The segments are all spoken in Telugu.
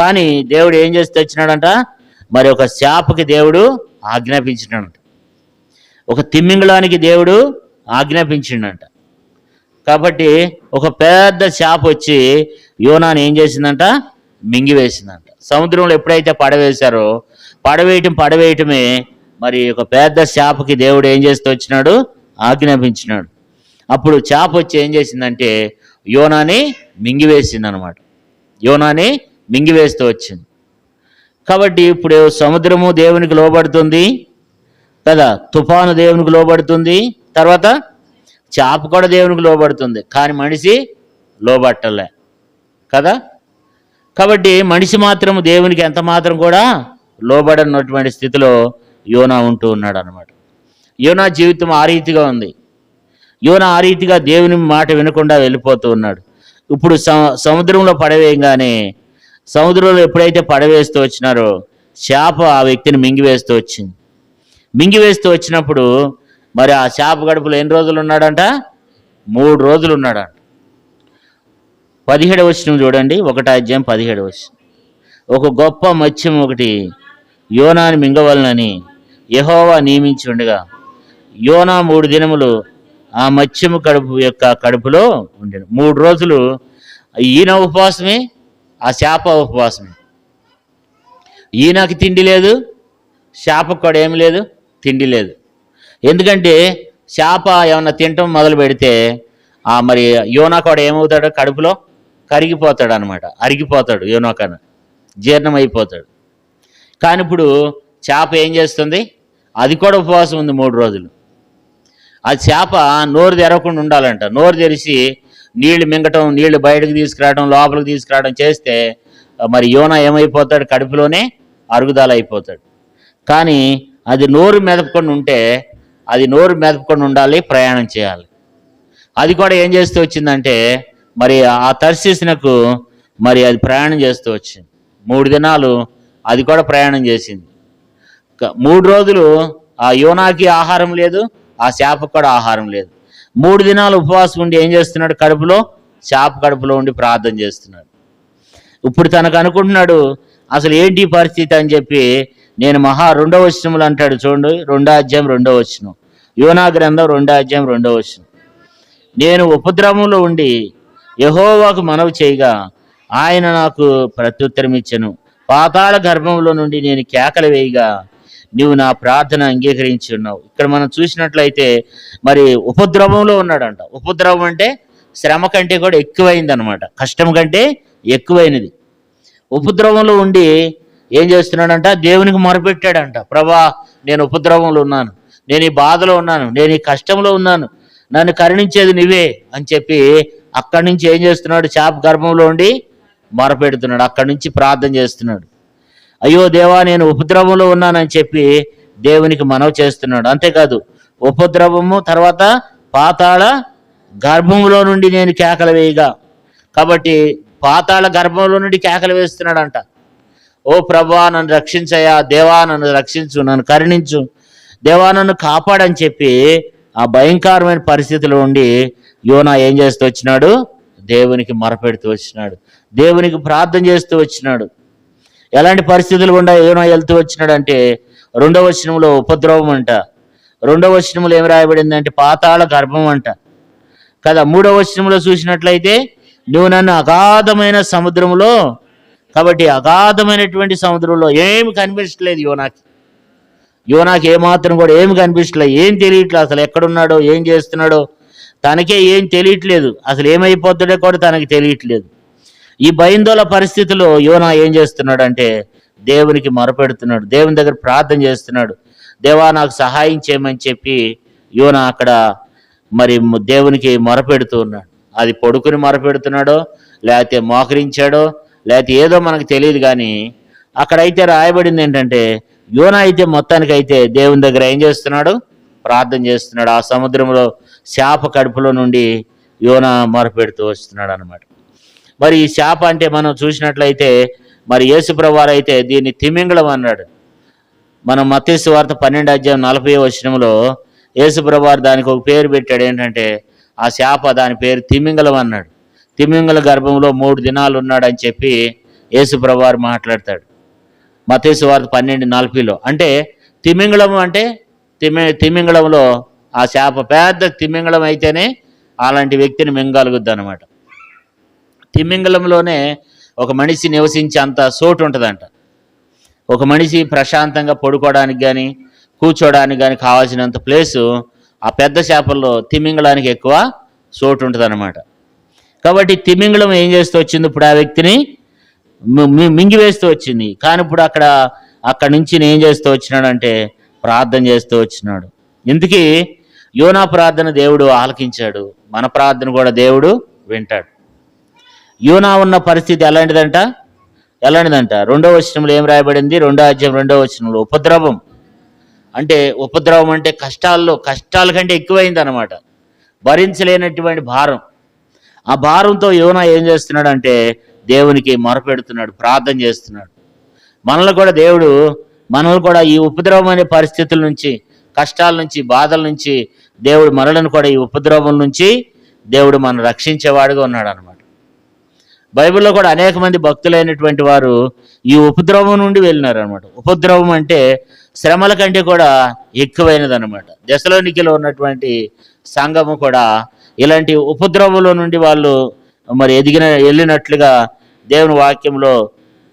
కానీ దేవుడు ఏం చేసి తెచ్చినాడంట? మరి ఒక శాపకి దేవుడు ఆజ్ఞాపించినాడంట. ఒక తిమ్మింగళానికి దేవుడు ఆజ్ఞాపించిండంట కాబట్టి ఒక పెద్ద శాప వచ్చి యోనాని ఏం చేసిందంట? మింగివేసిందంట సముద్రంలో ఎప్పుడైతే పడవేశారో పడవేయటం పడవేయటమే మరి ఒక పెద్ద చేపకి దేవుడు ఏం చేస్తూ వచ్చినాడు ఆజ్ఞాపించినాడు. అప్పుడు చేప వచ్చి ఏం చేసిందంటే యోనాని మింగివేసింది అనమాట యోనాని మింగివేస్తూ వచ్చింది. కాబట్టి ఇప్పుడు సముద్రము దేవునికి లోబడుతుంది కదా? తుఫాను దేవునికి లోబడుతుంది తర్వాత చేప కూడా దేవునికి లోబడుతుంది కానీ మనిషి లోబట్టలే కదా? కాబట్టి మనిషి మాత్రం దేవునికి ఎంత మాత్రం కూడా లోబడనటువంటి స్థితిలో యోనా ఉంటూ ఉన్నాడు అనమాట యోనా జీవితం ఆ రీతిగా ఉంది. యోనా ఆ రీతిగా దేవుని మాట వినకుండా వెళ్ళిపోతూ ఉన్నాడు. ఇప్పుడు స- సముద్రంలో పడవేయగానే సముద్రంలో ఎప్పుడైతే పడవేస్తూ వచ్చినారో చేప ఆ వ్యక్తిని మింగివేస్తూ వచ్చింది. మింగివేస్తూ వచ్చినప్పుడు మరి ఆ చేప గడుపులో ఎన్ని రోజులు ఉన్నాడంట? మూడు రోజులు ఉన్నాడంట. పదిహేడు వచ్చిన చూడండి ఒకటి అధ్యాయం పదిహేడు వచ్చిన ఒక గొప్ప మత్స్యం ఒకటి యోనాని మింగవలనని యహోవా నియమించి ఉండగా యోనా మూడు దినములు ఆ మత్స్యము కడుపు యొక్క కడుపులో ఉండేది మూడు రోజులు ఈయన ఉపవాసమే? ఆ చేప ఉపవాసమే. ఈయనకి తిండి లేదు చేపకు కూడా ఏమి లేదు తిండి లేదు. ఎందుకంటే చేప ఏమన్నా తినటం మొదలు పెడితే మరి యోనా కూడా ఏమవుతాడు? కడుపులో కరిగిపోతాడు అనమాట అరిగిపోతాడు యోనాకన జీర్ణం అయిపోతాడు కానీ ఇప్పుడు చేప ఏం చేస్తుంది? అది కూడా ఉపవాసం ఉంది మూడు రోజులు. ఆ చేప నోరు తెరవకుండా ఉండాలంట. నోరు తెరిచి నీళ్ళు మింగటం నీళ్ళు బయటకు తీసుకురావడం లోపలికి తీసుకురావడం చేస్తే మరి యోన ఏమైపోతాడు? కడుపులోనే అరుగుదల అయిపోతాడు. కానీ అది నోరు మెదపకుండా ఉంటే అది నోరు మెదపకుండా ఉండాలి ప్రయాణం చేయాలి. అది కూడా ఏం చేస్తూ వచ్చిందంటే మరి ఆ తర్శీసినకు మరి అది ప్రయాణం చేస్తూ వచ్చింది. మూడు దినాలు అది కూడా ప్రయాణం చేసింది. మూడు రోజులు ఆ యోనాకి ఆహారం లేదు ఆ చేపకు కూడా ఆహారం లేదు. మూడు దినాలు ఉపవాసం ఉండి ఏం చేస్తున్నాడు? కడుపులో చేప కడుపులో ఉండి ప్రార్థన చేస్తున్నాడు. ఇప్పుడు తనకు అనుకుంటున్నాడు అసలు ఏంటి పరిస్థితి? అని చెప్పి నేను మహా రెండో వచనములు అంటాడు చూడండి. రెండో అధ్యాయం రెండో వచనం. యోనా గ్రంథం రెండో అధ్యాయం రెండో వచనం. నేను ఉపద్రవంలో ఉండి యహోవాకు మనవి చేయగా ఆయన నాకు ప్రత్యుత్తరం ఇచ్చను పాతాళ గర్భంలో నుండి నేను కేకలు వేయగా నీవు నా ప్రార్థన అంగీకరించి ఉన్నావు. ఇక్కడ మనం చూసినట్లయితే మరి ఉపద్రవంలో ఉన్నాడంట. ఉపద్రవం అంటే శ్రమ కంటే కూడా ఎక్కువైంది అనమాట కష్టం కంటే ఎక్కువైనది. ఉపద్రవంలో ఉండి ఏం చేస్తున్నాడంట? దేవునికి మొరపెట్టాడంట. ప్రభా నేను ఉపద్రవంలో ఉన్నాను. నేను ఈ బాధలో ఉన్నాను. నేను ఈ కష్టంలో ఉన్నాను. నన్ను కరుణించేది నువ్వే అని చెప్పి అక్కడి నుంచి ఏం చేస్తున్నాడు? చేప గర్భంలో ఉండి మొరపెడుతున్నాడు. అక్కడి నుంచి ప్రార్థన చేస్తున్నాడు. అయ్యో దేవా నేను ఉపద్రవంలో ఉన్నానని చెప్పి దేవునికి మనవి చేస్తున్నాడు. అంతేకాదు ఉపద్రవము తర్వాత పాతాళ గర్భంలో నుండి నేను కేకలు వేయగా. కాబట్టి పాతాళ గర్భంలో నుండి కేకలు వేస్తున్నాడంట. ఓ ప్రభా నన్ను రక్షించయా దేవా నన్ను రక్షించు నన్ను కరుణించు. దేవా నన్ను కాపాడని చెప్పి ఆ భయంకరమైన పరిస్థితిలో ఉండి యోనా ఏం చేస్తూ వచ్చినాడు? దేవునికి మరపెడుతూ వచ్చినాడు. దేవునికి ప్రార్థన చేస్తూ వచ్చినాడు. ఎలాంటి పరిస్థితులు గుండా యోనా వెళ్తూ వచ్చినాడంటే రెండవ వచనంలో ఉపద్రవం అంట. రెండవ వచనంలో ఏం రాయబడింది అంటే పాతాళ గర్భం అంట. కదా మూడవ వచనంలో చూసినట్లయితే నువ్వు నన్ను అగాధమైన సముద్రంలో కాబట్టి అగాధమైనటువంటి సముద్రంలో ఏమి కనిపించట్లేదు యోనాకి. యోనాకి ఏమాత్రం కూడా ఏమి కనిపించట్లేదు ఏం తెలియట్లేదు అసలు ఎక్కడున్నాడో ఏం చేస్తున్నాడో తనకే ఏం తెలియట్లేదు. అసలు ఏమైపోతాడో కూడా తనకి తెలియట్లేదు. ఈ భయందోళ పరిస్థితిలో యోనా ఏం చేస్తున్నాడు అంటే దేవునికి మొరపెడుతున్నాడు దేవుని దగ్గర ప్రార్థన చేస్తున్నాడు. దేవా నాకు సహాయం చేయమని చెప్పి యోనా అక్కడ మరి దేవునికి మొరపెడుతూ ఉన్నాడు. అది పడుకుని మొరపెడుతున్నాడో లేకపోతే మోకరించాడో లేకపోతే ఏదో మనకు తెలియదు కానీ అక్కడైతే రాయబడింది ఏంటంటే యువన అయితే మొత్తానికి అయితే దేవుని దగ్గర ఏం చేస్తున్నాడు? ప్రార్థన చేస్తున్నాడు. ఆ సముద్రంలో శాప కడుపులో నుండి యువన మొరపెడుతూ వస్తున్నాడు అనమాట మరి ఈ శాప అంటే మనం చూసినట్లయితే మరి యేసుప్రవారు అయితే దీన్ని తిమింగళం అన్నాడు. మనం మతేసు వార్త పన్నెండు అధ్యాయం నలభై వచనంలో యేసుప్రవారు దానికి ఒక పేరు పెట్టాడు ఏంటంటే ఆ శాప దాని పేరు తిమింగలం అన్నాడు. తిమింగల గర్భంలో మూడు దినాలు ఉన్నాడని చెప్పి యేసుప్రవారు మాట్లాడతాడు. మతేసు వార్త పన్నెండు నలభైలో. అంటే తిమింగళం అంటే తిమి తిమింగళంలో ఆ చేప పెద్ద తిమింగళం అయితేనే అలాంటి వ్యక్తిని మింగలుగుద్ది అనమాట తిమింగళంలోనే ఒక మనిషి నివసించే అంత సోటు ఉంటుందంట. ఒక మనిషి ప్రశాంతంగా పడుకోవడానికి కానీ కూర్చోడానికి కానీ కావాల్సినంత ప్లేసు ఆ పెద్ద చేపల్లో తిమింగళానికి ఎక్కువ చోటు ఉంటుంది కాబట్టి తిమింగళం ఏం చేస్తూ వచ్చింది ఇప్పుడు ఆ వ్యక్తిని? మింగివేస్తూ వచ్చింది. కానీ ఇప్పుడు అక్కడ అక్కడి నుంచి ఏం చేస్తూ వచ్చినాడంటే ప్రార్థన చేస్తూ వచ్చినాడు. ఇందుకీ యోనా ప్రార్థన దేవుడు ఆలకించాడు. మన ప్రార్థన కూడా దేవుడు వింటాడు. యోనా ఉన్న పరిస్థితి ఎలాంటిదంట? ఎలాంటిదంట? రెండో వచనంలో ఏం రాయబడింది? రెండో అధ్యాయం రెండో వచనంలో ఉపద్రవం. అంటే ఉపద్రవం అంటే కష్టాల్లో కష్టాల కంటే ఎక్కువైంది అనమాట భరించలేనటువంటి భారం. ఆ భారంతో యోనా ఏం చేస్తున్నాడు అంటే దేవునికి మొరపెడుతున్నాడు ప్రార్థన చేస్తున్నాడు. మనల్ని కూడా దేవుడు మనల్ని కూడా ఈ ఉపద్రవం అనే పరిస్థితుల నుంచి కష్టాల నుంచి బాధల నుంచి దేవుడు మనలను కూడా ఈ ఉపద్రవం నుంచి దేవుడు మనం రక్షించేవాడుగా ఉన్నాడు అనమాట బైబిల్లో కూడా అనేక మంది భక్తులైనటువంటి వారు ఈ ఉపద్రవం నుండి వెళ్ళినారు అనమాట ఉపద్రవం అంటే శ్రమల కంటే కూడా ఎక్కువైనది అనమాట దశలోనికిలో ఉన్నటువంటి సంఘము కూడా ఇలాంటి ఉపద్రవంలో నుండి వాళ్ళు మరి ఎదిగిన వెళ్ళినట్లుగా దేవుని వాక్యంలో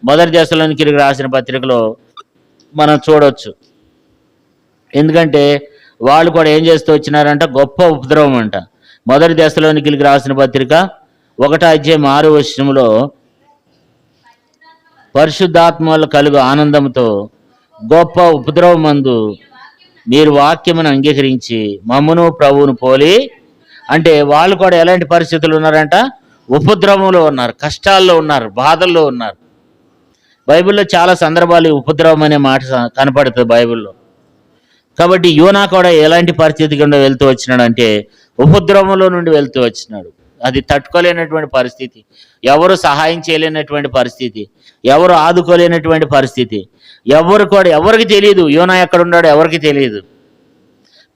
మొదటి దశలోనికి రాసిన పత్రికలో మనం చూడవచ్చు ఎందుకంటే వాళ్ళు కూడా ఏం చేస్తూ వచ్చినారంట? గొప్ప ఉపద్రవం అంట మొదటి దశలోనికి రాసిన పత్రిక ఒకటో అధ్యాయం ఆరు వచనంలో పరిశుద్ధాత్మలు కలుగు ఆనందంతో గొప్ప ఉపద్రవమందు మీరు వాక్యమును అంగీకరించి మమ్మును ప్రభువును పోలి అంటే వాళ్ళు కూడా ఎలాంటి పరిస్థితులు ఉన్నారంట? ఉపద్రవంలో ఉన్నారు కష్టాల్లో ఉన్నారు బాధల్లో ఉన్నారు. బైబిల్లో చాలా సందర్భాలు ఉపద్రవం అనే మాట కనపడుతుంది బైబిల్లో. కాబట్టి యోనా కూడా ఎలాంటి పరిస్థితి కింద వెళ్తూ వచ్చినాడంటే ఉపద్రవంలో నుండి వెళ్తూ వచ్చినాడు. అది తట్టుకోలేనటువంటి పరిస్థితి. ఎవరు సహాయం చేయలేనటువంటి పరిస్థితి. ఎవరు ఆదుకోలేనటువంటి పరిస్థితి. ఎవరు కూడా ఎవరికి తెలియదు. యోనా ఎక్కడ ఉన్నాడో ఎవరికి తెలియదు.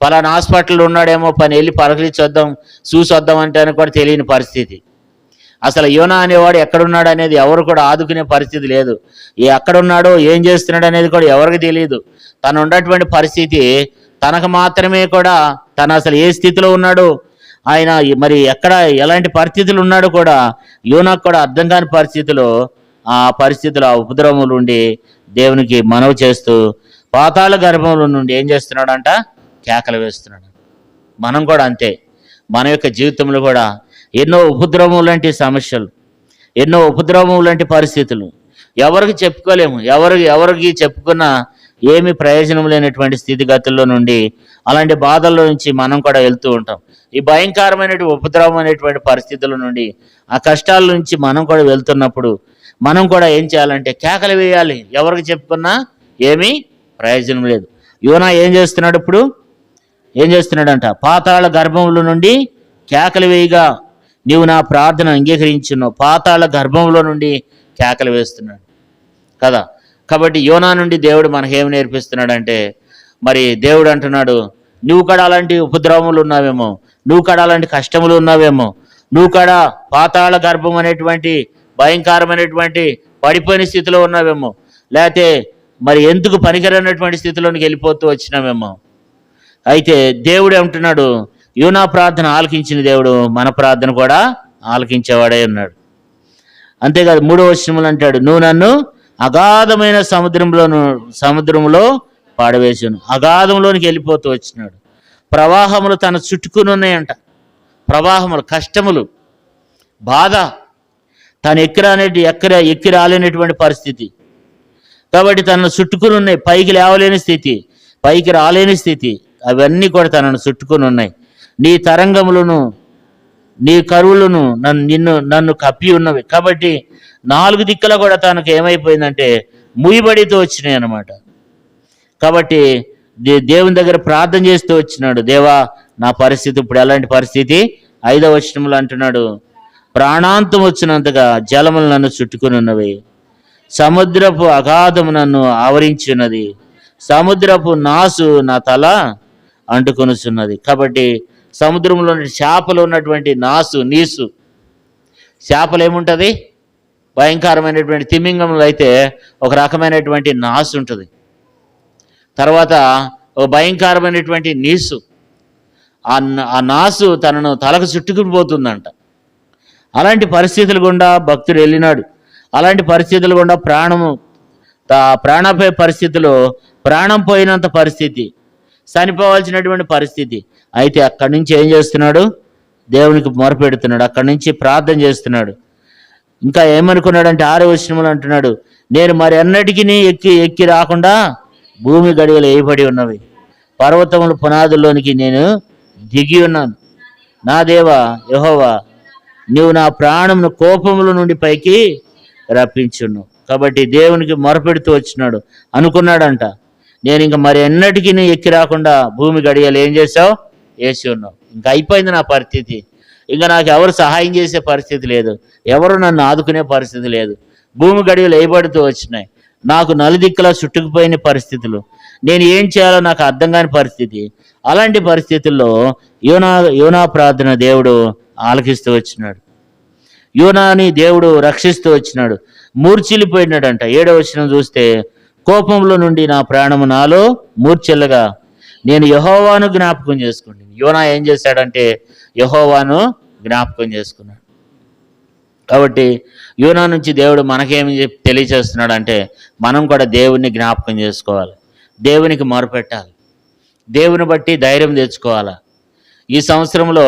పలానా హాస్పిటల్లో ఉన్నాడేమో పని వెళ్ళి పలకరించొద్దాం చూసొద్దాం అంటే అని కూడా తెలియని పరిస్థితి. అసలు యోనా అనేవాడు ఎక్కడున్నాడు అనేది ఎవరు కూడా ఆదుకునే పరిస్థితి లేదు. ఏ ఎక్కడున్నాడో ఏం చేస్తున్నాడు అనేది కూడా ఎవరికి తెలియదు. తను ఉన్నటువంటి పరిస్థితి తనకు మాత్రమే కూడా తను అసలు ఏ స్థితిలో ఉన్నాడో ఆయన మరి ఎక్కడ ఎలాంటి పరిస్థితులు ఉన్నాడో కూడా యోనాకు కూడా అర్థం కాని పరిస్థితిలో ఆ పరిస్థితులు ఆ ఉపద్రవములు ఉండి దేవునికి మనవి చేస్తూ పాతాళ గర్భంలో నుండి ఏం చేస్తున్నాడంట? కేకలు వేస్తున్నాడు. మనం కూడా అంతే. మన యొక్క జీవితంలో కూడా ఎన్నో ఉపద్రవం లాంటి సమస్యలు ఎన్నో ఉపద్రవం లాంటి పరిస్థితులు. ఎవరికి చెప్పుకోలేము. ఎవరికి ఎవరికి చెప్పుకున్నా ఏమి ప్రయోజనం లేనటువంటి స్థితిగతుల్లో నుండి అలాంటి బాధల్లో నుంచి మనం కూడా వెళ్తూ ఉంటాం. ఈ భయంకరమైనటువంటి ఉపద్రవం అనేటువంటి పరిస్థితుల నుండి ఆ కష్టాల నుంచి మనం కూడా వెళ్తున్నప్పుడు మనం కూడా ఏం చేయాలంటే కేకలు వేయాలి. ఎవరికి చెప్పుకున్నా ఏమీ ప్రయోజనం లేదు. యువన ఏం చేస్తున్నాడు ఇప్పుడు? ఏం చేస్తున్నాడంట? పాతాళ గర్భంలో నుండి కేకలు వేయగా నీవు నా ప్రార్థన అంగీకరించును. పాతాళ గర్భంలో నుండి కేకలు వేస్తున్నాడు. కదా? కాబట్టి యోనా నుండి దేవుడు మనకేం నేర్పిస్తున్నాడంటే మరి దేవుడు అంటున్నాడు నువ్వు కూడా అలాంటి ఉపద్రవములు ఉన్నావేమో? నువ్వు కూడా అలాంటి కష్టములు ఉన్నావేమో? నువ్వు కూడా పాతాళ గర్భం అనేటువంటి భయంకరమైనటువంటి పడిపోయిన స్థితిలో ఉన్నావేమో? లేకపోతే మరి ఎందుకు పనికిరనటువంటి స్థితిలోనికి వెళ్ళిపోతూ వచ్చినావేమో? అయితే దేవుడు ఏమంటున్నాడు? యూనా ప్రార్థన ఆలకించిన దేవుడు మన ప్రార్థన కూడా ఆలకించేవాడే ఉన్నాడు. అంతేకాదు మూడో వచనములు అంటాడు నువ్వు నన్ను అగాధమైన సముద్రంలోను సముద్రంలో పాడవేశాను. అగాధంలోనికి వెళ్ళిపోతూ వచ్చినాడు. ప్రవాహములు తన చుట్టుకునున్నాయంట ప్రవాహములు కష్టములు బాధ. తను ఎక్కిరానేటి ఎక్కర ఎక్కి రాలేనటువంటి పరిస్థితి. కాబట్టి తనను చుట్టుకుని ఉన్నాయి. పైకి లేవలేని స్థితి పైకి రాలేని స్థితి. అవన్నీ కూడా తనను చుట్టుకుని ఉన్నాయి. నీ తరంగములను నీ కరువులను నన్ను నిన్ను నన్ను కప్పి ఉన్నవి. కాబట్టి నాలుగు దిక్కుల కూడా తనకు ఏమైపోయిందంటే ముయ్యబడితో వచ్చినాయి అన్నమాట. కాబట్టి దే- దేవుని దగ్గర ప్రార్థన చేస్తూ వచ్చినాడు. దేవా నా పరిస్థితి ఇప్పుడు ఎలాంటి పరిస్థితి? ఐదవ వచనములు అంటున్నాడు ప్రాణాంతం వచ్చినంతగా జలములు నన్ను చుట్టుకుని ఉన్నవి. సముద్రపు అగాధము నన్ను ఆవరించి ఉన్నది. సముద్రపు నాసు నా తల అంటుకొనుచున్నది కాబట్టి సముద్రంలో చేపలు ఉన్నటువంటి నాసు నీసు చేపలు ఏముంటుంది? భయంకరమైనటువంటి తిమింగంలో అయితే ఒక రకమైనటువంటి నాసు ఉంటుంది. తర్వాత ఓ భయంకరమైనటువంటి నీసు. ఆ నాసు తనను తలకు చుట్టుకుని పోతుందంట అలాంటి పరిస్థితులు గుండా భక్తుడు వెళ్ళినాడు. అలాంటి పరిస్థితులు గుండా ప్రాణము తా- ప్రాణపోయే పరిస్థితిలో ప్రాణం పోయినంత పరిస్థితి చనిపోవాల్సినటువంటి పరిస్థితి. అయితే అక్కడి నుంచి ఏం చేస్తున్నాడు? దేవునికి మొరపెడుతున్నాడు. అక్కడి నుంచి ప్రార్థన చేస్తున్నాడు. ఇంకా ఏమనుకున్నాడంటే ఆరో వచనములు అంటున్నాడు నేను మరి ఎన్నటికీ ఎక్కి ఎక్కి రాకుండా భూమి గడియలు వేయబడి ఉన్నవి. పర్వతముల పునాదుల్లోనికి నేను దిగి ఉన్నాను. నా దేవా యహోవా నీవు నా ప్రాణమును కోపముల నుండి పైకి రప్పించును. కాబట్టి దేవునికి మొరపెడుతూ వచ్చినాడు. అనుకున్నాడంట నేను ఇంక మరి ఎన్నటికీ ఎక్కి రాకుండా భూమి గడియలు ఏం చేసావు వేసి ఉన్నావు. ఇంకా అయిపోయింది నా పరిస్థితి. ఇంకా నాకు ఎవరు సహాయం చేసే పరిస్థితి లేదు. ఎవరు నన్ను ఆదుకునే పరిస్థితి లేదు. భూమి గడియలు వేయబడుతూ వచ్చినాయి. నాకు నలుదిక్కులా చుట్టుకుపోయిన పరిస్థితులు. నేను ఏం చేయాలో నాకు అర్థం కాని పరిస్థితి. అలాంటి పరిస్థితుల్లో యోనా యోనా ప్రార్థన దేవుడు ఆలకిస్తూ వచ్చినాడు. యోనాని దేవుడు రక్షిస్తూ వచ్చినాడు. మూర్చిల్లిపోయినాడంట ఏడో వచ్చిన చూస్తే కోపంలో నుండి నా ప్రాణము నాలో మూర్చెల్లగా నేను యహోవాను జ్ఞాపకం చేసుకుంటాను యోనా ఏం చేశాడంటే యహోవాను జ్ఞాపకం చేసుకున్నాడు. కాబట్టి యోనా నుంచి దేవుడు మనకేమి తెలియచేస్తున్నాడు అంటే మనం కూడా దేవుణ్ణి జ్ఞాపకం చేసుకోవాలి. దేవునికి మొరపెట్టాలి. దేవుని బట్టి ధైర్యం తెచ్చుకోవాలా. ఈ సంవత్సరంలో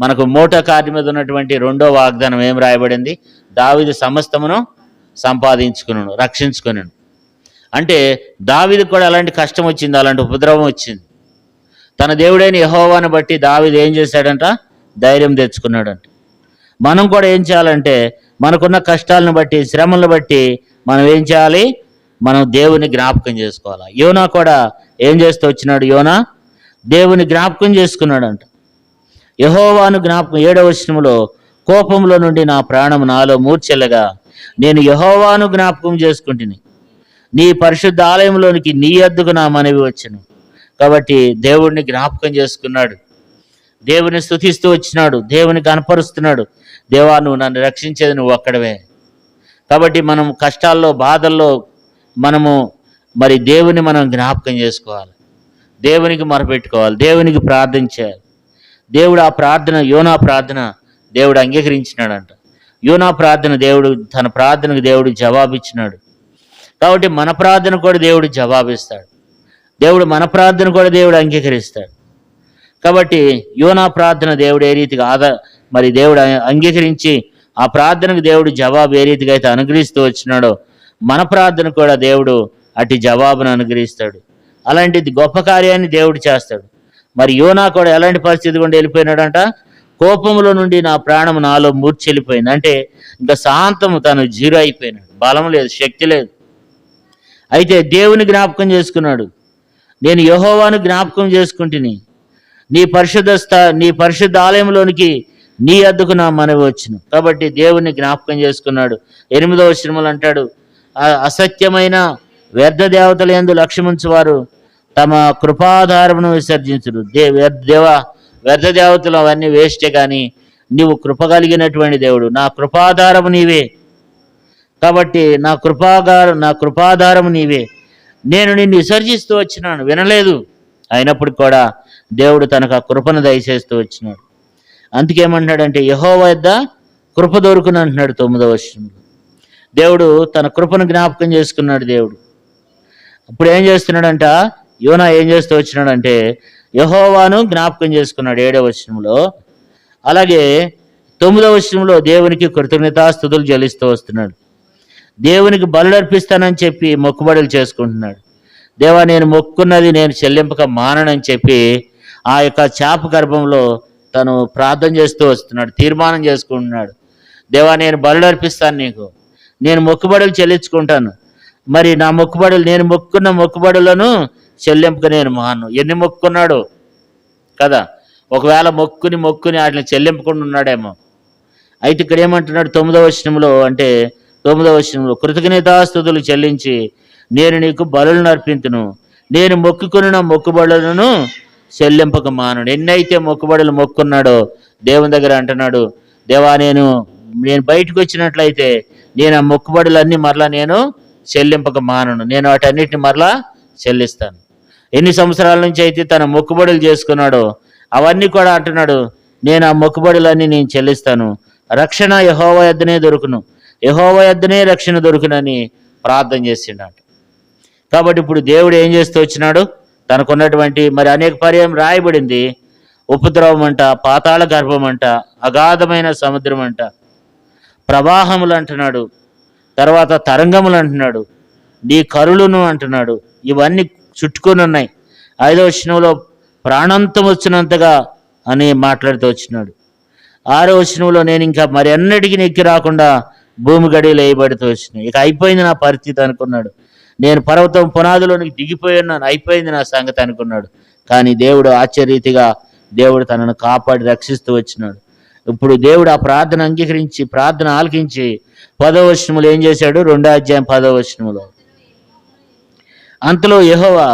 మనకు మూట కార్డు మీద ఉన్నటువంటి రెండో వాగ్దానం ఏం రాయబడింది? దావిది సమస్తమును సంపాదించుకును రక్షించుకును అంటే దావిది కూడా అలాంటి కష్టం వచ్చింది? అలాంటి ఉపద్రవం వచ్చింది. తన దేవుడైన యహోవాను బట్టి దావిది ఏం చేశాడంట? ధైర్యం తెచ్చుకున్నాడంట. మనం కూడా ఏం చేయాలంటే మనకున్న కష్టాలను బట్టి శ్రమలను బట్టి మనం ఏం చేయాలి? మనం దేవుని జ్ఞాపకం చేసుకోవాలి. యోనా కూడా ఏం చేస్తూ వచ్చినాడు యోనా? దేవుని జ్ఞాపకం చేసుకున్నాడంట. యహోవాను జ్ఞాపకం ఏడవ వచనములో కోపంలో నుండి నా ప్రాణం నాలో మూర్చెల్లగా నేను యహోవాను జ్ఞాపకం చేసుకుంటుని నీ పరిశుద్ధ ఆలయంలోనికి నీ అద్దుకు నా మనవి వచ్చును. కాబట్టి దేవుడిని జ్ఞాపకం చేసుకున్నాడు. దేవుని స్థుతిస్తూ వచ్చినాడు. దేవుని కనపరుస్తున్నాడు. దేవా నువ్వు నన్ను రక్షించేది నువ్వు అక్కడవే కాబట్టి మనం కష్టాల్లో బాధల్లో మనము మరి దేవుని మనం జ్ఞాపకం చేసుకోవాలి. దేవునికి మొరపెట్టుకోవాలి. దేవునికి ప్రార్థన చేయాలి. దేవుడు ఆ ప్రార్థన యోనా ప్రార్థన దేవుడు అంగీకరించినాడంట. యోనా ప్రార్థన దేవుడు తన ప్రార్థనకు దేవుడు జవాబిచ్చినాడు. కాబట్టి మన ప్రార్థన కూడా దేవుడు జవాబిస్తాడు. దేవుడు మన ప్రార్థన కూడా దేవుడు అంగీకరిస్తాడు. కాబట్టి యోనా ప్రార్థన దేవుడు ఏ రీతిగా ఆదా మరి దేవుడు అంగీకరించి ఆ ప్రార్థనకు దేవుడు జవాబు ఏ రీతిగా అయితే అనుగ్రహిస్తూ వచ్చినాడో మన ప్రార్థన కూడా దేవుడు అటు జవాబును అనుగ్రహిస్తాడు. అలాంటిది గొప్ప కార్యాన్ని దేవుడు చేస్తాడు. మరి యోనా కూడా ఎలాంటి పరిస్థితి గుండా వెళ్ళిపోయినాడంట? కోపంలో నుండి నా ప్రాణం నాలో మూర్చెళ్ళిపోయింది అంటే ఇంకా శాంతము తను జీరో అయిపోయినాడు. బలం లేదు శక్తి లేదు. అయితే దేవుని జ్ఞాపకం చేసుకున్నాడు. నేను యహోవాను జ్ఞాపకం చేసుకుంటుని నీ పరిశుద్ధ స్థా నీ పరిశుద్ధ ఆలయంలోనికి నీ అద్దుకు నా మనవి వచ్చును కాబట్టి దేవుని జ్ఞాపకం చేసుకున్నాడు. ఎనిమిదవ శ్రమలు అంటాడు అసత్యమైన వ్యర్థ దేవతల ఎందు లక్ష్యముంచు వారు తమ కృపాధారమును విసర్జించుడు దే వ్యర్థ- దేవా వ్యర్థ దేవతలు అవన్నీ వేస్టే కానీ నీవు కృప కలిగినటువంటి దేవుడు. నా కృపాధారము నీవే. కాబట్టి నా కృపాగార నా కృపాధారము నీవే. నేను నిన్ను విసర్జిస్తూ వచ్చినాను. వినలేదు. అయినప్పుడు కూడా దేవుడు తనకు ఆ కృపను దయచేస్తూ వచ్చినాడు. అందుకేమంటున్నాడంటే యహో వద్ద కృప దొరుకును అంటున్నాడు తొమ్మిదవ వర్షంలో దేవుడు తన కృపను జ్ఞాపకం చేసుకున్నాడు దేవుడు. అప్పుడు ఏం చేస్తున్నాడంట? యోనా ఏం చేస్తూ వచ్చినాడంటే యహోవాను జ్ఞాపకం చేసుకున్నాడు ఏడవ వచనంలో. అలాగే తొమ్మిదవ వచనంలో దేవునికి కృతజ్ఞతాస్థుతులు చెల్లిస్తూ వస్తున్నాడు. దేవునికి బలుడర్పిస్తానని చెప్పి మొక్కుబడులు చేసుకుంటున్నాడు. దేవా నేను మొక్కున్నది నేను చెల్లింపక మాననని చెప్పి ఆ యొక్క చేప గర్భంలో తను ప్రార్థన చేస్తూ వస్తున్నాడు తీర్మానం చేసుకుంటున్నాడు. దేవా నేను బలులు అర్పిస్తాను నీకు. నేను మొక్కుబడులు చెల్లించుకుంటాను. మరి నా మొక్కుబడులు నేను మొక్కున్న మొక్కుబడులను చెల్లింపుకు నేను మహాను. ఎన్ని మొక్కున్నాడు? కదా? ఒకవేళ మొక్కుని మొక్కుని వాటిని చెల్లింపకుండా ఉన్నాడేమో. అయితే ఇక్కడ ఏమంటున్నాడు తొమ్మిదవ వచనంలో అంటే తొమ్మిదవ వచనంలో కృతజ్ఞతాస్తుతులు చెల్లించి నేను నీకు బలులను అర్పింతును. నేను మొక్కుకున్న మొక్కుబడులను చెల్లింపక మానుడు. ఎన్నైతే మొక్కుబడులు మొక్కున్నాడో దేవుని దగ్గర అంటున్నాడు దేవా నేను నేను బయటకు వచ్చినట్లయితే నేను ఆ మొక్కుబడులన్నీ మరలా నేను చెల్లింపక మానను. నేను వాటన్నిటిని మరలా చెల్లిస్తాను. ఎన్ని సంవత్సరాల నుంచి అయితే తన మొక్కుబడులు చేసుకున్నాడో అవన్నీ కూడా అంటున్నాడు నేను ఆ మొక్కుబడులన్నీ నేను చెల్లిస్తాను. రక్షణ యహోవ యొద్దనే దొరుకును. యహోవ యొద్దనే రక్షణ దొరుకునని ప్రార్థన చేసిండట. కాబట్టి ఇప్పుడు దేవుడు ఏం చేస్తూ వచ్చినాడు? తనకున్నటువంటి మరి అనేక పర్యాయం రాయబడింది. ఉపద్రవం అంట పాతాళ గర్భం అంట అగాధమైన సముద్రం అంట ప్రవాహములు అంటున్నాడు. తర్వాత తరంగములు అంటున్నాడు. నీ కరులను అంటున్నాడు. ఇవన్నీ చుట్టుకొని ఉన్నాయి ఐదవ వచనంలో ప్రాణాంతం వచ్చినంతగా అని మాట్లాడుతూ వచ్చినాడు. ఆరో వచనంలో నేను ఇంకా మరి అన్నిటికీ నెక్కి రాకుండా భూమి గడియలు వేయబడుతూ వచ్చినాయి. ఇక అయిపోయింది నా పరిస్థితి అనుకున్నాడు. నేను పర్వతం పునాదిలోనికి దిగిపోయి ఉన్నాను. అయిపోయింది నా సంగతి అనుకున్నాడు. కానీ దేవుడు ఆశ్చర్యతిగా దేవుడు తనను కాపాడి రక్షిస్తూ వచ్చినాడు. ఇప్పుడు దేవుడు ఆ ప్రార్థన అంగీకరించి ప్రార్థన ఆలకించి పదో వచనములు ఏం చేశాడు? రెండో అధ్యాయం పదో వచనములో అంతలో యహోవా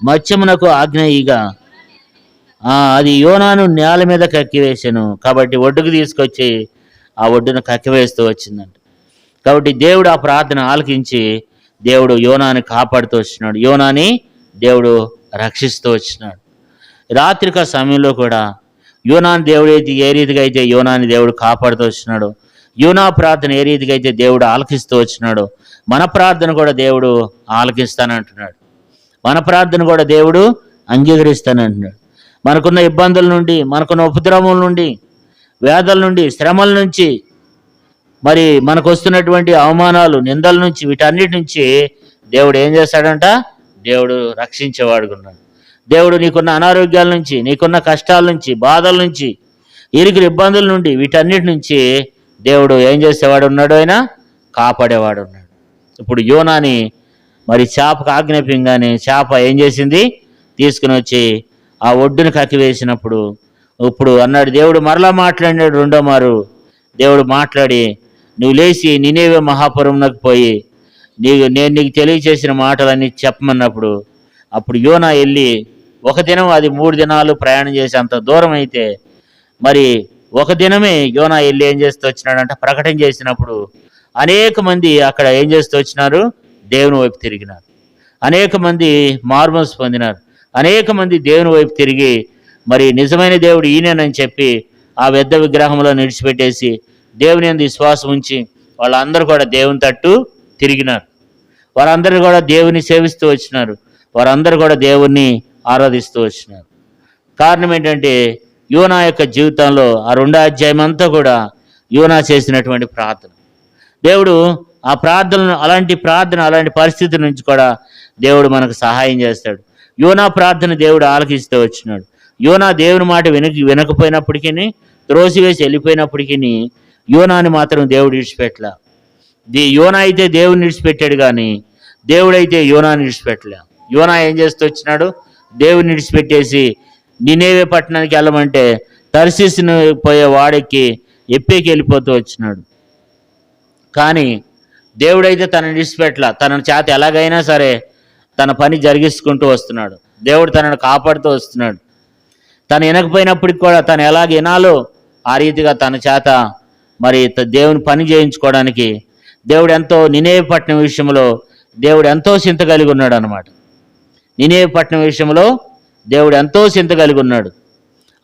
మత్స్యమునకు ఆజ్ఞ ఆ, అది యోనాను నేల మీద కక్కివేశాను. కాబట్టి ఒడ్డుకు తీసుకొచ్చి ఆ ఒడ్డును కక్కివేస్తూ వచ్చిందంట. కాబట్టి దేవుడు ఆ ప్రార్థన ఆలకించి దేవుడు యోనాని కాపాడుతూ వచ్చినాడు. యోనాని దేవుడు రక్షిస్తూ వచ్చినాడు. రాత్రిక సమయంలో కూడా యోనాని దేవుడు అయితే ఏ రీతిగా అయితే యోనాని దేవుడు కాపాడుతూ వచ్చినాడు యోనా ప్రార్థన ఏ రీతిగా అయితే దేవుడు ఆలకిస్తూ వచ్చినాడు మన ప్రార్థన కూడా దేవుడు ఆలకిస్తానంటున్నాడు. మన ప్రార్థన కూడా దేవుడు అంగీకరిస్తానంటున్నాడు. మనకున్న ఇబ్బందుల నుండి మనకున్న ఉపద్రవం నుండి వేదల నుండి శ్రమల నుంచి మరి మనకు వస్తున్నటువంటి అవమానాలు నిందల నుంచి వీటన్నిటి నుంచి దేవుడు ఏం చేస్తాడంట? దేవుడు రక్షించేవాడుకున్నాడు దేవుడు నీకున్న అనారోగ్యాల నుంచి నీకున్న కష్టాల నుంచి బాధల నుంచి ఇరుకులు ఇబ్బందుల నుండి వీటన్నిటి నుంచి దేవుడు ఏం చేసేవాడు ఉన్నాడు ఆయన? కాపాడేవాడు ఉన్నాడు ఇప్పుడు యోనాని మరి చేపకు ఆజ్ఞాపింగానే చేప ఏం చేసింది? తీసుకుని వచ్చి ఆ ఒడ్డును కక్కివేసినప్పుడు ఇప్పుడు అన్నాడు దేవుడు మరలా మాట్లాడినాడు రెండో మారు. దేవుడు మాట్లాడి నువ్వు లేచి నినేవే మహాపురంలోకి పోయి నీకు నేను నీకు తెలియచేసిన మాటలన్నీ చెప్పమన్నప్పుడు అప్పుడు యోనా వెళ్ళి ఒక దినం అది మూడు దినాలు ప్రయాణం చేసి అంత దూరం అయితే మరి ఒక దినమే యోనా వెళ్ళి ఏం చేస్తూ వచ్చినాడంట ప్రకటన చేసినప్పుడు అనేక మంది అక్కడ ఏం చేస్తూ వచ్చినారు? దేవుని వైపు తిరిగినారు. అనేక మంది మార్మల్స్ పొందినారు. అనేక మంది దేవుని వైపు తిరిగి మరి నిజమైన దేవుడు ఈయనేనని చెప్పి ఆ పెద్ద విగ్రహంలో నిడిచిపెట్టేసి దేవుని యందు విశ్వాసం ఉంచి వాళ్ళందరూ కూడా దేవుని తట్టు తిరిగినారు. వారందరూ కూడా దేవుని సేవిస్తూ వచ్చినారు. వారందరూ కూడా దేవుణ్ణి ఆరాధిస్తూ వచ్చినారు. కారణం ఏంటంటే యోనా యొక్క జీవితంలో ఆ రెండో అధ్యాయం అంతా కూడా యోనా చేసినటువంటి ప్రార్థన. దేవుడు ఆ ప్రార్థనను అలాంటి ప్రార్థన అలాంటి పరిస్థితి నుంచి కూడా దేవుడు మనకు సహాయం చేస్తాడు. యోనా ప్రార్థన దేవుడు ఆలకిస్తూ వచ్చినాడు. యోనా దేవుని మాట వినక వినకపోయినప్పటికీ త్రోసివేసి వెళ్ళిపోయినప్పటికీ యోనాని మాత్రం దేవుడు విడిచిపెట్టలే ది యోనా అయితే దేవుని విడిచిపెట్టాడు కానీ దేవుడైతే యోనాని విడిచిపెట్టలే. యోనా ఏం చేస్తూ వచ్చినాడు? దేవుని విడిచిపెట్టేసి నినేవే పట్టణానికి వెళ్ళమంటే తరిసిసిన పోయే వాడికి ఎప్పేకి వెళ్ళిపోతూ వచ్చినాడు. కానీ దేవుడైతే తనని విడిచిపెట్టల. తన చేత ఎలాగైనా సరే తన పని జరిగించుకుంటూ వస్తున్నాడు. దేవుడు తనను కాపాడుతూ వస్తున్నాడు. తను వినకపోయినప్పటికి కూడా తను ఎలాగ వినాలో ఆ రీతిగా తన చేత మరి దేవుని పని చేయించుకోవడానికి దేవుడు ఎంతో నినేవి పట్టణం విషయంలో దేవుడు ఎంతో చింత కలిగి ఉన్నాడు అనమాట నినేవి విషయంలో దేవుడు ఎంతో చింత కలిగి ఉన్నాడు.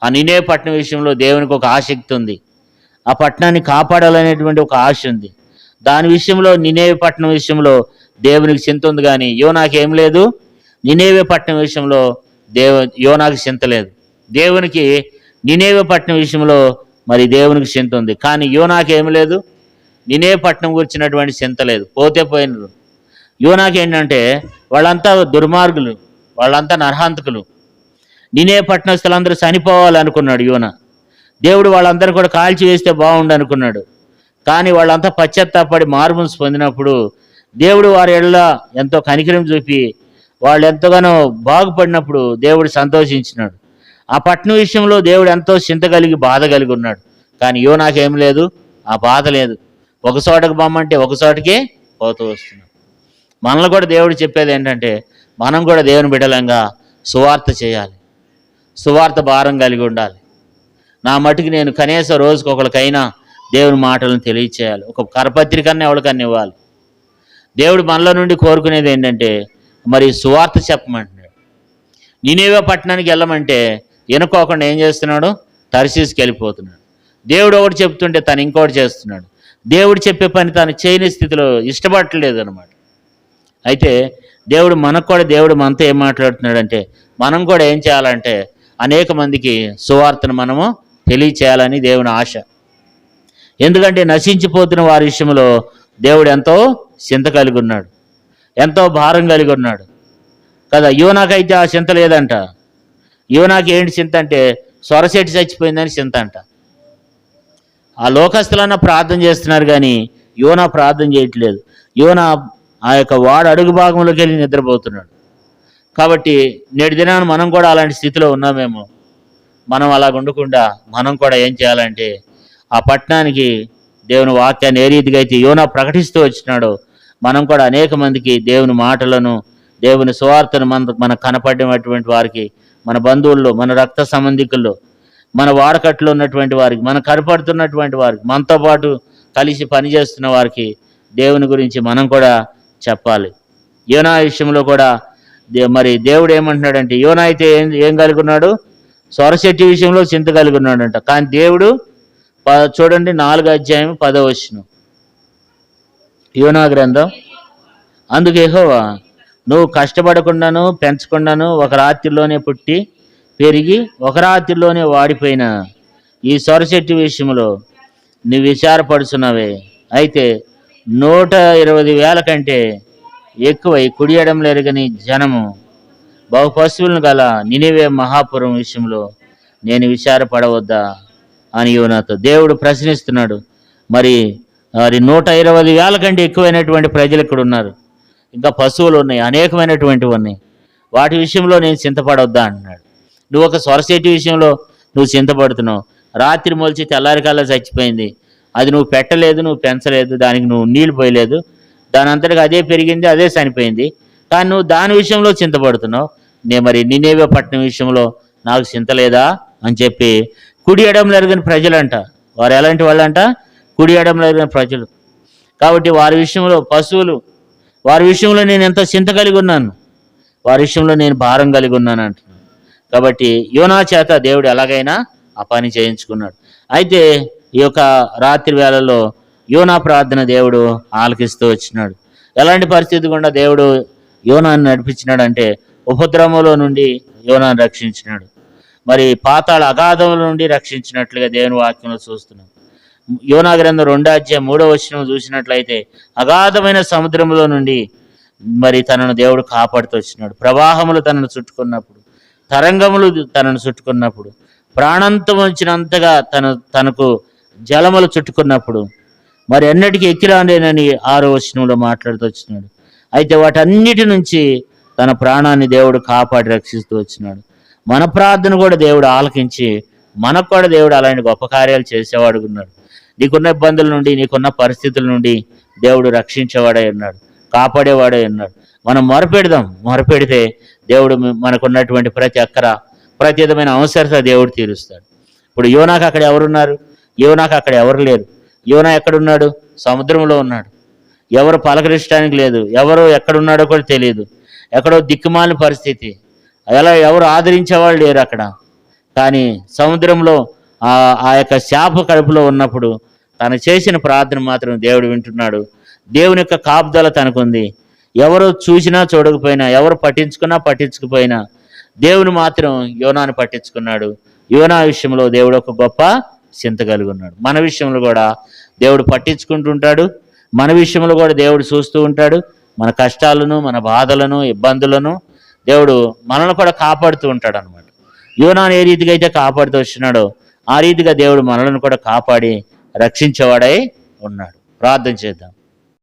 ఆ నినేవి విషయంలో దేవునికి ఒక ఆసక్తి ఉంది. ఆ పట్టణాన్ని కాపాడాలనేటువంటి ఒక ఆశ ఉంది. దాని విషయంలో నినేవి పట్టణం విషయంలో దేవునికి చింత ఉంది కానీ యోనాకేం లేదు. నినేవి పట్టణం విషయంలో దేవ యోనాకి చింత లేదు. దేవునికి నినేవి పట్టణం విషయంలో మరి దేవునికి చింత ఉంది. కానీ యోనాకేమి లేదు. నినే పట్టణం గురించినటువంటి చింత లేదు. పోతే పోయినరు. యోనాకేంటంటే వాళ్ళంతా దుర్మార్గులు వాళ్ళంతా నరహాంతకులు. నినే పట్టణస్తులందరూ చనిపోవాలనుకున్నాడు యోన. దేవుడు వాళ్ళందరూ కూడా కాల్చి వేస్తే బాగుండు అనుకున్నాడు కానీ వాళ్ళంతా పశ్చత్తాపడి మార్మల్స్ పొందినప్పుడు దేవుడు వారి ఎళ్ళ ఎంతో కనికరం చూపి వాళ్ళు ఎంతగానో బాగుపడినప్పుడు దేవుడు సంతోషించినాడు. ఆ పట్టణ విషయంలో దేవుడు ఎంతో చింత కలిగి బాధ కలిగి ఉన్నాడు. కానీ యో నాకేం లేదు ఆ బాధ లేదు. ఒక చోటకు బొమ్మంటే ఒక చోటకే పోతూ వస్తున్నాం. మనల్ని కూడా దేవుడు చెప్పేది ఏంటంటే మనం కూడా దేవుని బిడలంగా సువార్త చేయాలి. సువార్త భారం కలిగి ఉండాలి. నా మటుకు నేను కనీసం రోజుకు ఒకరికైనా దేవుని మాటలను తెలియచేయాలి. ఒక కరపత్రికన్నా ఎవరికన్నా ఇవ్వాలి. దేవుడు మనలో నుండి కోరుకునేది ఏంటంటే మరి సువార్త చెప్పమంటున్నాడు. నేనేవో పట్టణానికి వెళ్ళమంటే ఎనుకోకుండా ఏం చేస్తున్నాడు? తరిశీసుకి వెళ్ళిపోతున్నాడు. దేవుడు ఒకటి చెప్తుంటే తను ఇంకోటి చేస్తున్నాడు. దేవుడు చెప్పే పని తను చేయని స్థితిలో ఇష్టపడట్లేదు అనమాట అయితే దేవుడు మనకు కూడా దేవుడు మనతో ఏం మాట్లాడుతున్నాడంటే మనం కూడా ఏం చేయాలంటే అనేక మందికి సువార్తను మనము తెలియచేయాలని దేవుని ఆశ. ఎందుకంటే నశించిపోతున్న వారి విషయంలో దేవుడు ఎంతో చింత కలిగి ఉన్నాడు. ఎంతో భారం కలిగి ఉన్నాడు. కదా యువనాకైతే ఆ చింత లేదంట. యువనాకి ఏంటి చింత అంటే సొరసెట్టి చచ్చిపోయిందని చింత అంట. ఆ లోకస్తులన్నా ప్రార్థన చేస్తున్నారు కానీ యోనా ప్రార్థన చేయట్లేదు. యువన ఆ యొక్క వాడు అడుగు భాగంలోకి వెళ్ళి నిద్రపోతున్నాడు. కాబట్టి నేటి దినాన మనం కూడా అలాంటి స్థితిలో ఉన్నామేమో. మనం అలా ఉండకుండా మనం కూడా ఏం చేయాలంటే ఆ పట్టణానికి దేవుని వాక్యాన్ని ఏ రీతిగా అయితే యోనా ప్రకటిస్తూ వచ్చినాడో మనం కూడా అనేక మందికి దేవుని మాటలను దేవుని సువార్తను మన మనకు కనపడినటువంటి వారికి మన బంధువుల్లో మన రక్త సంబంధికుల్లో మన వాడకట్లో ఉన్నటువంటి వారికి మన కనపడుతున్నటువంటి వారికి మనతో పాటు కలిసి పనిచేస్తున్న వారికి దేవుని గురించి మనం కూడా చెప్పాలి. యోనా విషయంలో కూడా దే- మరి దేవుడు ఏమంటున్నాడంటే యోనా అయితే ఏం ఏం కలిగి ఉన్నాడు సొరశెట్టి విషయంలో చింత కలిగి ఉన్నాడంట కానీ దేవుడు చూడండి నాలుగు అధ్యాయం పదవచ్చును యోనా గ్రంథం. అందుకు యెహోవా నువ్వు కష్టపడకుండాను పెంచకుండాను ఒక రాత్రిలోనే పుట్టి పెరిగి ఒక రాత్రిలోనే వాడిపోయిన ఈ సొరచెట్టు విషయంలో నువ్వు విచారపడుచున్నావే. అయితే నూట ఇరవై వేల కంటే ఎక్కువై కుడియడం ఎరగని జనము బహు పశువులను గల నినివే మహాపురం విషయంలో నేను విచారపడవద్దా అని యోనాతో దేవుడు ప్రశ్నిస్తున్నాడు. మరి మరి నూట ఇరవై వేల కంటే ఎక్కువైనటువంటి ప్రజలు ఇక్కడ ఉన్నారు ఇంకా పశువులు ఉన్నాయి అనేకమైనటువంటివి ఉన్నాయి వాటి విషయంలో నేను చింతపడవద్దా అంటున్నాడు. నువ్వు ఒక సొరసేటి విషయంలో నువ్వు చింతపడుతున్నావు. రాత్రి మొలిచి తెల్లారికల్లా చచ్చిపోయింది. అది నువ్వు పెట్టలేదు నువ్వు పెంచలేదు దానికి నువ్వు నీళ్ళు పోయలేదు. దాని అంతటికి అదే పెరిగింది అదే చనిపోయింది. కానీ నువ్వు దాని విషయంలో చింతపడుతున్నావు. నే మరి నినేవే పట్టణం విషయంలో నాకు చింత లేదా అని చెప్పి కుడి ఎడం జరిగిన ప్రజలంట. వారు ఎలాంటి వాళ్ళంట? కుడి ఎడం జరిగిన ప్రజలు. కాబట్టి వారి విషయంలో పశువులు వారి విషయంలో నేను ఎంతో చింత కలిగి ఉన్నాను. వారి విషయంలో నేను భారం కలిగి ఉన్నాను అంటున్నాను కాబట్టి యోనా చేత దేవుడు ఎలాగైనా ఆ పని చేయించుకున్నాడు. అయితే ఈ యొక్క రాత్రి వేళలో యోనా ప్రార్థన దేవుడు ఆలకిస్తూ వచ్చినాడు. ఎలాంటి పరిస్థితి గుండా దేవుడు యోనాన్ని నడిపించినాడంటే ఉపద్రవంలో నుండి యోనాన్ని రక్షించినాడు. మరి పాతాళ అగాధముల నుండి రక్షించినట్లుగా దేవుని వాక్యంలో చూస్తున్నాం. యోనా గ్రంథం రెండో అధ్యాయం మూడో వచ్చిన చూసినట్లయితే అగాధమైన సముద్రంలో నుండి మరి తనను దేవుడు కాపాడుతూ వచ్చినాడు. ప్రవాహములు తనను చుట్టుకున్నప్పుడు తరంగములు తనను చుట్టుకున్నప్పుడు ప్రాణంతం వచ్చినంతగా తన తనకు జలములు చుట్టుకున్నప్పుడు మరి ఎన్నటికీ ఎక్కిరానేనని ఆరో వచనంలో మాట్లాడుతూ వచ్చినాడు. అయితే వాటన్నిటి నుంచి తన ప్రాణాన్ని దేవుడు కాపాడి రక్షిస్తూ వచ్చినాడు. మన ప్రార్థన కూడా దేవుడు ఆలకించి మనకు కూడా దేవుడు అలాంటి గొప్ప కార్యాలు చేసేవాడు ఉన్నాడు. నీకున్న ఇబ్బందుల నుండి నీకున్న పరిస్థితుల నుండి దేవుడు రక్షించేవాడై ఉన్నాడు కాపాడేవాడై ఉన్నాడు. మనం మొరపెడదాం. మొరపెడితే దేవుడు మనకున్నటువంటి ప్రతి అక్కర ప్రతి విధమైన అవసరత దేవుడు తీరుస్తాడు. ఇప్పుడు యోనాకు అక్కడ ఎవరున్నారు? యోనాకు అక్కడ ఎవరు లేరు? యోనా ఎక్కడున్నాడు? సముద్రంలో ఉన్నాడు. ఎవరు పలకరించడానికి లేదు. ఎవరు ఎక్కడున్నాడో కూడా తెలియదు. ఎక్కడో దిక్కుమాలిన పరిస్థితి. ఎలా ఎవరు ఆదరించేవాళ్ళు లేరు అక్కడ. కానీ సముద్రంలో ఆ యొక్క శాప కడుపులో ఉన్నప్పుడు తను చేసిన ప్రార్థన మాత్రం దేవుడు వింటున్నాడు. దేవుని యొక్క కాపుదల తనకుంది. ఎవరు చూసినా చూడకపోయినా ఎవరు పట్టించుకున్నా పట్టించుకుపోయినా దేవుని మాత్రం యోనాను పట్టించుకున్నాడు. యోనా విషయంలో దేవుడు ఒక గొప్ప చింత కలిగి ఉన్నాడు. మన విషయంలో కూడా దేవుడు పట్టించుకుంటుంటాడు. మన విషయంలో కూడా దేవుడు చూస్తూ ఉంటాడు. మన కష్టాలను మన బాధలను ఇబ్బందులను దేవుడు మనల్ని కూడా కాపాడుతూ ఉంటాడు అనమాట యోనాను ఏ రీతిగా అయితే కాపాడుతూ వచ్చినాడో ఆ రీతిగా దేవుడు మనలను కూడా కాపాడి రక్షించేవాడై ఉన్నాడు. ప్రార్థన చేద్దాం.